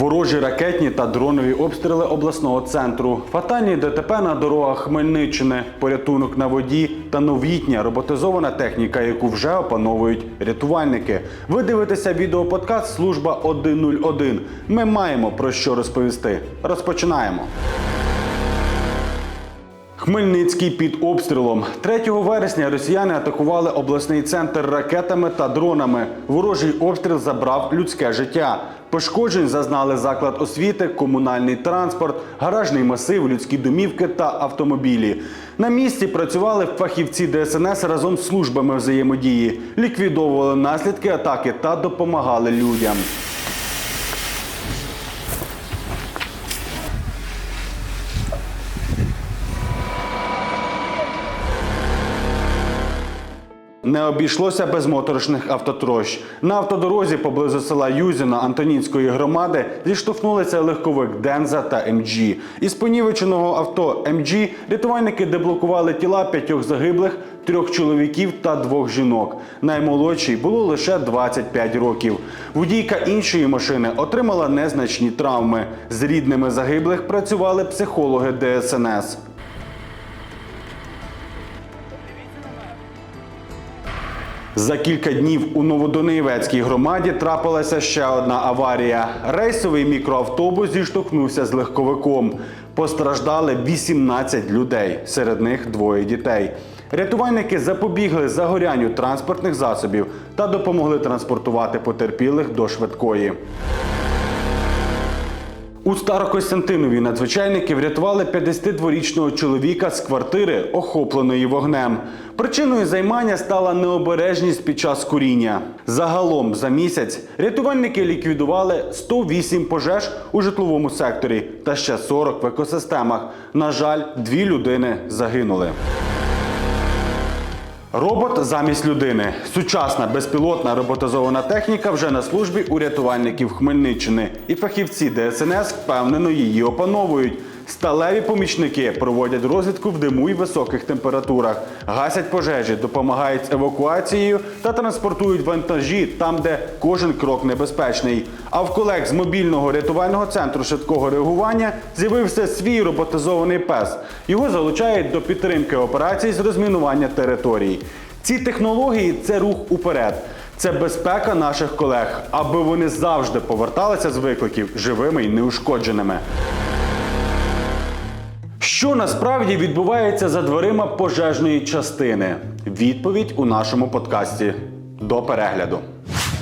Ворожі ракетні та дронові обстріли обласного центру, фатальні ДТП на дорогах Хмельниччини, порятунок на воді та новітня роботизована техніка, яку вже опановують рятувальники. Ви дивитеся відеоподкаст Служба 101. Ми маємо про що розповісти. Розпочинаємо. Хмельницький під обстрілом 3 вересня росіяни атакували обласний центр ракетами та дронами. Ворожий обстріл забрав людське життя. Пошкоджень зазнали заклад освіти, комунальний транспорт, гаражний масив, людські домівки та автомобілі. На місці працювали фахівці ДСНС разом з службами взаємодії, ліквідовували наслідки атаки та допомагали людям. Не обійшлося без моторошних автотрощ. На автодорозі поблизу села Юзіна Антонінської громади зіштовхнулися легковик Денза та МГ. Із понівеченого авто МГ рятувальники деблокували тіла п'ятьох загиблих, трьох чоловіків та двох жінок. Наймолодшій було лише 25 років. Водійка іншої машини отримала незначні травми. З рідними загиблих працювали психологи ДСНС. За кілька днів у Новодонецькій громаді трапилася ще одна аварія. Рейсовий мікроавтобус зіштовхнувся з легковиком. Постраждали 18 людей, серед них двоє дітей. Рятувальники запобігли загорянню транспортних засобів та допомогли транспортувати потерпілих до швидкої. У Старокостянтинові надзвичайники врятували 52-річного чоловіка з квартири, охопленої вогнем. Причиною займання стала необережність під час куріння. Загалом за місяць рятувальники ліквідували 108 пожеж у житловому секторі та ще 40 в екосистемах. На жаль, дві людини загинули. Робот замість людини. Сучасна безпілотна роботизована техніка вже на службі у рятувальників Хмельниччини. І фахівці ДСНС впевнено її опановують. Сталеві помічники проводять розвідку в диму і високих температурах, гасять пожежі, допомагають з евакуацією та транспортують вантажі там, де кожен крок небезпечний. А в колег з мобільного рятувального центру швидкого реагування з'явився свій роботизований пес. Його залучають до підтримки операцій з розмінування територій. Ці технології це рух уперед. Це безпека наших колег, аби вони завжди поверталися з викликів живими і неушкодженими. Що насправді відбувається за дверима пожежної частини? Відповідь у нашому подкасті. До перегляду.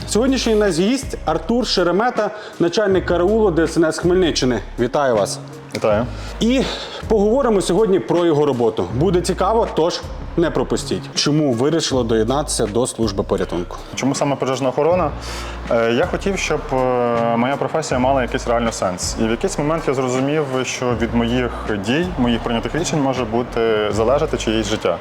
Сьогоднішній наш гість Артур Шеремета, начальник караулу ДСНС Хмельниччини. Вітаю вас. Вітаю. І поговоримо сьогодні про його роботу. Буде цікаво, тож не пропустіть. Чому вирішили доєднатися до служби порятунку? Чому саме пожежна охорона? Е, Я хотів, щоб е, моя професія мала якийсь реальний сенс. І в якийсь момент я зрозумів, що від моїх дій, моїх прийнятих рішень може бути залежати чиєсь життя.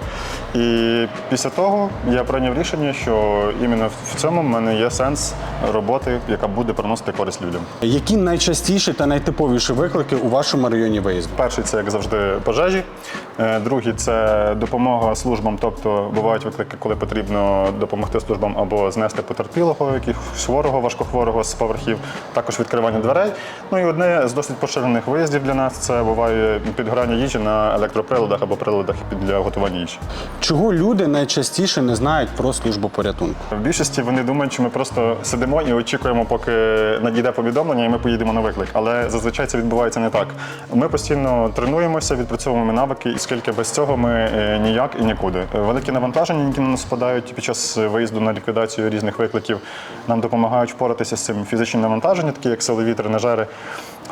І після того я прийняв рішення, що іменно в цьому в мене є сенс роботи, яка буде приносити користь людям. Які найчастіші та найтиповіші виклики у вашому районі виїзду? Перший це як завжди пожежі. Е, Другий це допомога службам. Тобто бувають виклики, коли потрібно допомогти службам або знести потерпілого, якихось хворого, важкохворого з поверхів, також відкривання дверей. Ну і одне з досить поширених виїздів для нас це буває підгорання їжі на електроприладах або приладах для готування їжі. Чого люди найчастіше не знають про службу порятунку? В більшості вони думають, що ми просто сидимо і очікуємо, поки надійде повідомлення, і ми поїдемо на виклик. Але зазвичай це відбувається не так. Ми постійно тренуємося, відпрацьовуємо навики, і скільки без цього ми е, ніяк і нікуди. Е, Великі навантаження, які на нас спадають під час виїзду на ліквідацію різних викликів, нам допомагають впоратися з цим фізичні навантаження, такі як силові тренажери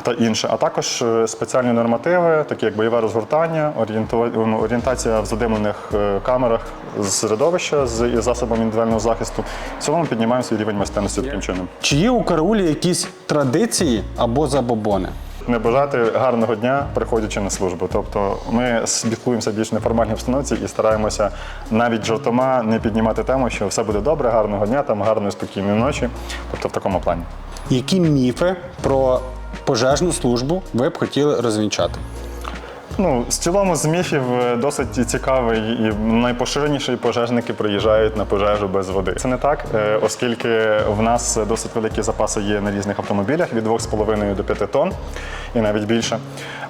та інше, а також е, спеціальні нормативи, такі як бойове розгортання, орієнтація в задимлених е, камерах з середовища з засобами індивідуального захисту. В цілому піднімаємо свій рівень майстерності таким чином. Чи є у караулі якісь традиції або забобони? Не бажати гарного дня, приходячи на службу. Тобто ми спілкуємося більш неформальній обстановці і стараємося навіть жартома не піднімати тему, що все буде добре, гарного дня, там гарної спокійної ночі. Тобто в такому плані. Які міфи про пожежну службу ви б хотіли розвінчати? Ну, в цілому з міфів е, досить цікавий і найпоширеніші пожежники приїжджають на пожежу без води. Це не так, е, оскільки в нас досить великі запаси є на різних автомобілях від 2,5 до 5 тонн і навіть більше.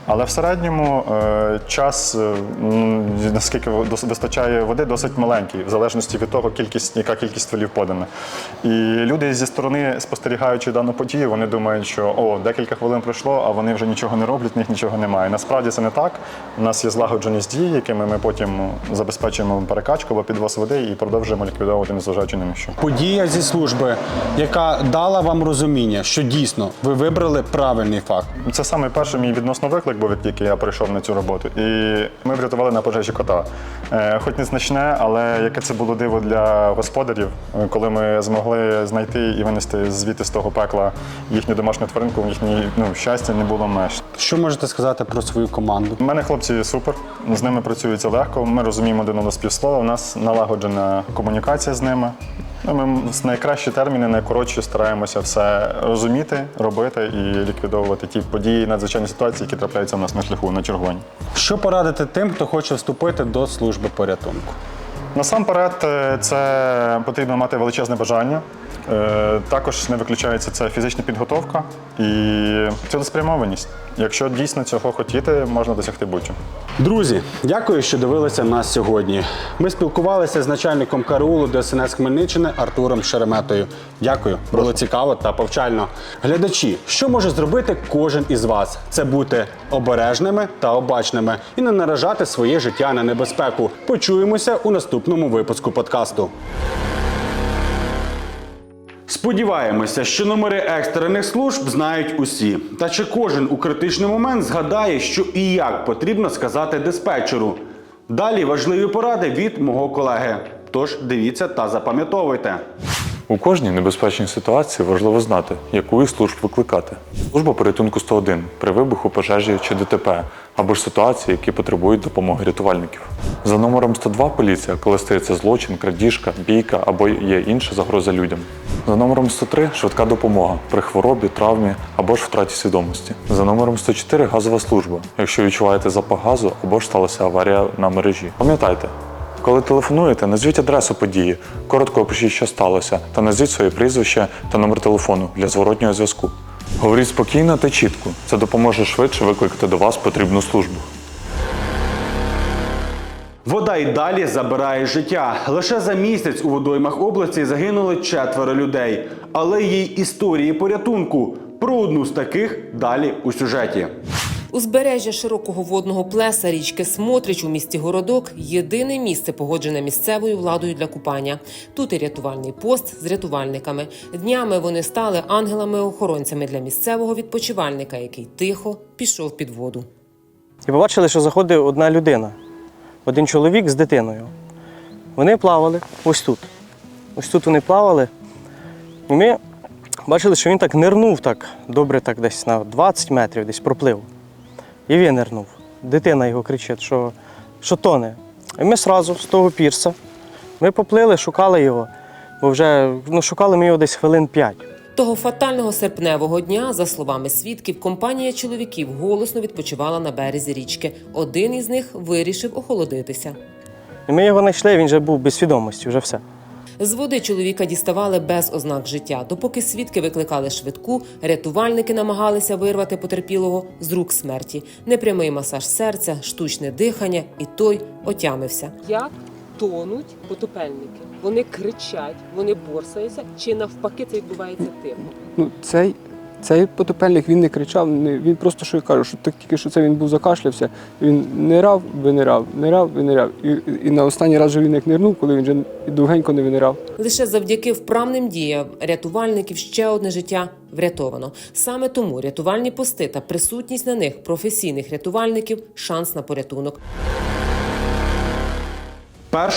Але в середньому е, час, е, наскільки дос- вистачає води, досить маленький, в залежності від того, кількість, яка кількість стволів подана. І люди зі сторони, спостерігаючи дану подію, вони думають, що о, декілька хвилин пройшло, а вони вже нічого не роблять, в них нічого немає. Насправді це не так. У нас є злагодженість дій, якими ми потім забезпечуємо перекачку або підвоз води і продовжуємо ліквідовувати незважаючи на що. Подія зі служби, яка дала вам розуміння, що дійсно ви вибрали правильний факт. Це саме перший мій відносно виклик був, як тільки я прийшов на цю роботу. І ми врятували на пожежі кота. Е, Хоч незначне, але яке це було диво для господарів, е, коли ми змогли знайти і винести звідти з того пекла їхню домашню тваринку, їхнє ну, щастя не було меж. Що можете сказати про свою команду? Мене хлопці супер, з ними працюється легко. Ми розуміємо один одного співслова. У нас налагоджена комунікація з ними. Ну, Ми з найкращі терміни, найкоротші стараємося все розуміти, робити і ліквідовувати ті події, надзвичайні ситуації, які трапляються у нас на шляху на чергуванні. Що порадити тим, хто хоче вступити до служби порятунку? Насамперед, е, це потрібно мати величезне бажання. Е, Також не виключається це фізична підготовка і цілеспрямованість. Якщо дійсно цього хотіти, можна досягти будь-чого. Друзі, дякую, що дивилися нас сьогодні. Ми спілкувалися з начальником караулу ДСНС Хмельниччини Артуром Шереметою. Дякую, було цікаво та повчально. Глядачі, що може зробити кожен із вас? Це бути обережними та обачними і не наражати своє життя на небезпеку. Почуємося у наступному випуску подкасту. Сподіваємося, що номери екстрених служб знають усі. Та чи кожен у критичний момент згадає, що і як потрібно сказати диспетчеру. Далі важливі поради від мого колеги. Тож дивіться та запам'ятовуйте. У кожній небезпечній ситуації важливо знати, яку із служб викликати. Служба порятунку 101 при вибуху, пожежі чи ДТП, або ж ситуації, які потребують допомоги рятувальників. За номером 102 поліція, коли стається злочин, крадіжка, бійка або є інша загроза людям. За номером 103 швидка допомога при хворобі, травмі або ж втраті свідомості. За номером 104 газова служба, якщо відчуваєте запах газу або ж сталася аварія на мережі. Пам'ятайте, коли телефонуєте, назвіть адресу події, коротко опишіть, що сталося, та назвіть своє прізвище та номер телефону для зворотнього зв'язку. Говоріть спокійно та чітко. Це допоможе швидше викликати до вас потрібну службу. Вода й далі забирає життя. Лише за місяць у водоймах області загинули четверо людей. Але є історії порятунку. Про одну з таких далі у сюжеті. Узбережжя широкого водного плеса річки Смотрич у місті Городок єдине місце, погоджене місцевою владою для купання. Тут і рятувальний пост з рятувальниками. Днями вони стали ангелами-охоронцями для місцевого відпочивальника, який тихо пішов під воду. І побачили, що заходить одна людина, один чоловік з дитиною. Вони плавали ось тут. Ось тут вони плавали. І ми бачили, що він так нирнув так, добре, так десь на 20 метрів, десь проплив. І він нирнув. Дитина його кричить, що, що тоне. І ми одразу з того пірса ми поплили, шукали його, бо вже ну, шукали ми його десь хвилин 5. Того фатального серпневого дня, за словами свідків, компанія чоловіків голосно відпочивала на березі річки. Один із них вирішив охолодитися. І ми його знайшли, він вже був без свідомості, вже все. З води чоловіка діставали без ознак життя. Допоки свідки викликали швидку, рятувальники намагалися вирвати потерпілого з рук смерті. Непрямий масаж серця, штучне дихання, і той отямився. як тонуть потопельники. Вони кричать, вони борсаються, чи навпаки це відбувається тихо. Ну, цей, цей потопельник він не кричав, він просто що я кажу, що так тільки що це він був закашлявся. Він нирав, винирав, нирав, винирав. І, і, і на останній раз же він як нирнув, коли він вже довгенько не винирав. Лише завдяки вправним діям рятувальників ще одне життя врятовано. Саме тому рятувальні пости та присутність на них професійних рятувальників шанс на порятунок.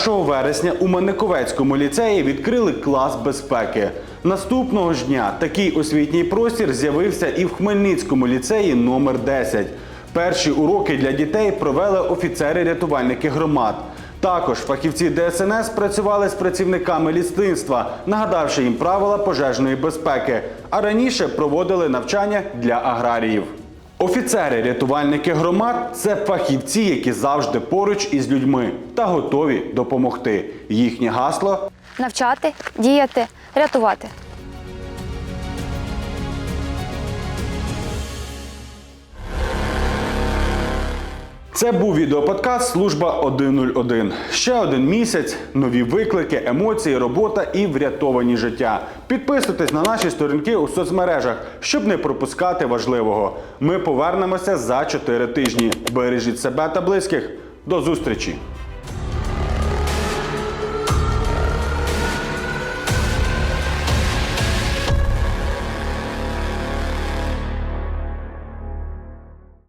1 вересня у Маниковецькому ліцеї відкрили клас безпеки. Наступного ж дня такий освітній простір з'явився і в Хмельницькому ліцеї номер 10. Перші уроки для дітей провели офіцери-рятувальники громад. Також фахівці ДСНС працювали з працівниками лісництва, нагадавши їм правила пожежної безпеки. А раніше проводили навчання для аграріїв. Офіцери, рятувальники громад це фахівці, які завжди поруч із людьми та готові допомогти. Їхнє гасло навчати, діяти, рятувати. Це був відеоподкаст Служба 101. Ще один місяць, нові виклики, емоції, робота і врятовані життя. Підписуйтесь на наші сторінки у соцмережах, щоб не пропускати важливого. Ми повернемося за 4 тижні. Бережіть себе та близьких. До зустрічі!